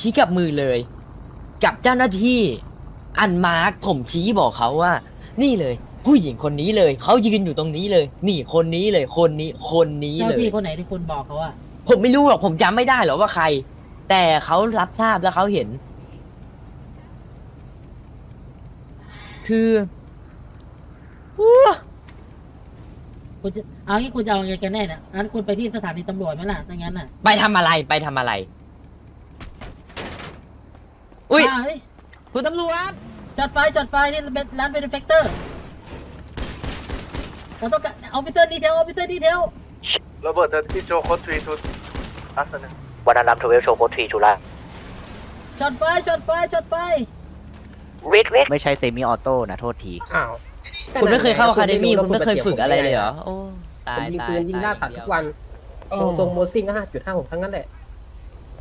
ชี้กับมือเลย กับเจ้าหน้าที่อันมาร์กผมชี้บอกเขาว่า นี่เลย ผู้หญิงคนนี้เลยเขายืนอยู่ตรงนี้เลย นี่คนนี้เลย คนนี้คนนี้เจ้าเลยที่คนไหนที่คุณบอกเขาอะผมไม่รู้หรอกผมจำไม่ได้หรอกว่าใคร แต่เขารับทราบแล้วเขาเห็น คืออู้คุณจะเอางี้คุณจะเอาไงกันแน่เนี่ยงั้นคุณไปที่สถานีตำรวจไหมล่ะถ้างั้นน่ะ ไปทำอะไรไปทำอะไร อุ้ยาเฮ้ยคุณตำรวจช็อตไฟช็อตไฟนี่เป็นร้านเป็นเฟกเตอร์เราต้องการเอาพิเศษดีเทลเอาพิเศษดีเทลโรเบิร์ตที่โจโคตรีทูอัสนะวันนั้นรับทเวลโชว์โคตรีจุฬาช็อตไฟช็อตไฟช็อตไฟเวทเวทไม่ใช่เซมิออโต้นะโทษที อ้าวคุณไม่เคยเข้าอะคาเดมี่คุณไม่เคยฝึกอะไรเลยเหรอ โอ้ ผตายมยิงตายปืนยิงหน้าผากทุกวันอ๋อตรงโมซิ่งก็ห้าจุดห้าหกทั้งนั้นแหละ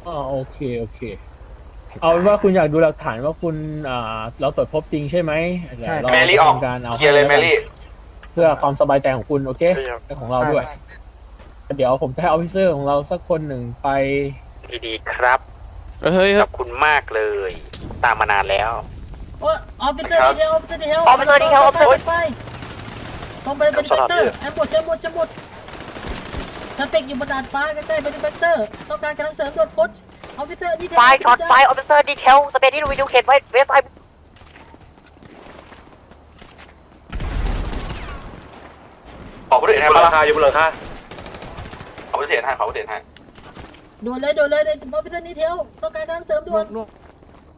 อ๋อโอเค โอเค เอาเป็นว่าคุณอยากดูหลักฐานว่าคุณอ่าเราตรวจพบจริงใช่ไหมเดี๋ยวเราแมรี่ออก ทำการเอาเคลียร์เลยแมรี่ เพื่อความสบายใจของคุณโอเคและของเราด้วย เดี๋ยวผมจะให้ออฟฟิเซอร์ของเราสักคนหนึ่งไปดีๆครับเฮ้ยขอบคุณมากเลย ตามมานานแล้ว โอ้เอาพิเศษดีเทลเอาพิเศษดีเทล Officer detail ช็อตไฟต้องไปเป็นเฟกเตอร์แอมบดแอมบดแอมบดถ้าเป็กอยู่บนดาดฟ้าใกล้ๆเป็นเฟกเตอร์ต้องการกำลังเสริมโดดพุช เอาพิเศษดีเทลไฟช็อตไฟออฟฟิเซอร์ดีเทลสเตดี้วิดีโอเขตไว้เว็บไซต์ขอผู้เด่นให้มาราคาอยู่บนหลังคาขอผู้เด่นให้ขอผู้เด่นให้ด่วนเลยด่วนเลยเอาพิเศษดีเทลต้องการกำลังเสริมด่วน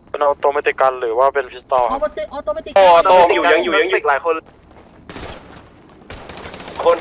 เป็นออโตเมติกันหรือว่าเป็นพิสตอลคเอารับไปติออโตเมติกโอ้โตอยู่ยังอยู่ยังอยู่หลายคน คน